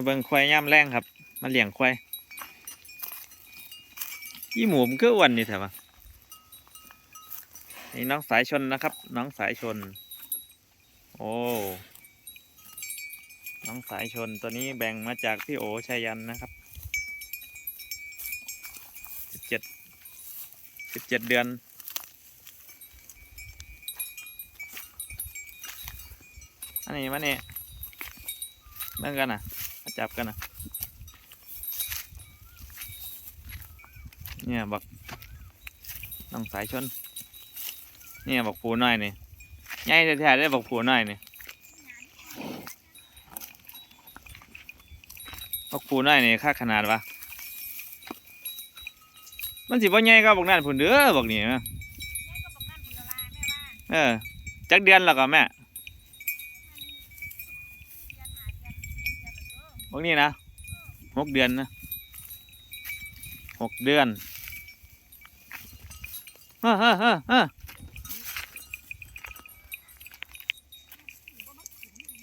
มาเบิ่งควายย่ำแรงครับ มาเลี้ยงควายยี่หมูมันก็อ้วนนี่แถวะนี่น้องสายชนนะครับ น้องสายชน โอ้น้องสายชนตัวนี้แบ่งมาจากพี่โอชัยยันนะครับสิบเจ็ดสิบเจ็ดเดือนอันนี้มาเนี่เบิ่งกันนะ จับกันนะเนี่ยบักน้องสายชน เนี่ยบักผูน้อยนี่ใหญ่แท้ๆได้บักผูน้อยนี่บักผูน้อยนี่ค่าขนาดวะมันสิบ่ใหญ่ก็บักนั่นพุ่นเด้อบักนี่นะเออจักเดือนแล้วก็แม่ บักนี่นะหกเดือนนะหกเดือนเฮ้อเฮ้อเฮ้อเฮ้อ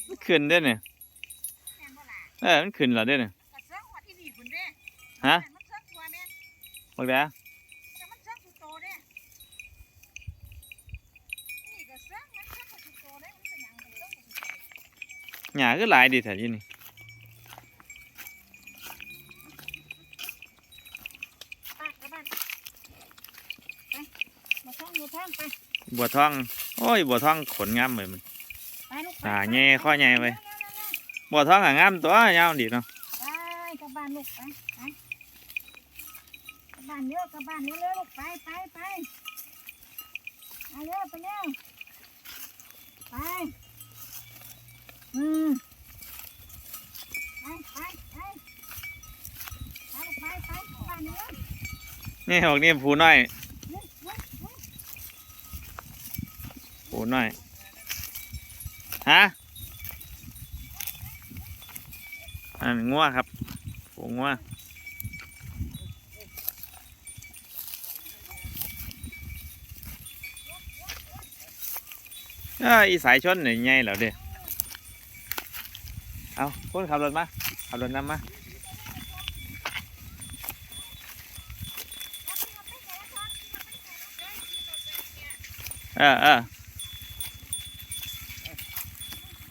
มันขึ้นได้เนี่ยเออมันขึ้นเหรอได้เนี่ยฮะบอกแล้วหยาก็หลายดีแถวนี้นี่ มาท่องมาท่องไปบัวทอง โอ้ย บัวทองขนงามเลยมันไปลูกตาแง่ข้อแง่ไปบัวทองอะงามตัวยาวดีเนาะไปกลับบ้านลูกไปไปกลับบ้านเร็วกลับบ้านเร็วเร็วลูกไปไปไปไปเร็วไปเร็วไปอืมไปไปไปไปลูกไปไปกลับบ้านเร็วนี่บอกนี่ผูน้อย เร็วเร็วเร็ว ผูน้อยฮะอันงัวครับผูงัวอีสายชนหน่อยไงเหรอเด้เอาคนขับรถมา ขับรถนำมาเออเออ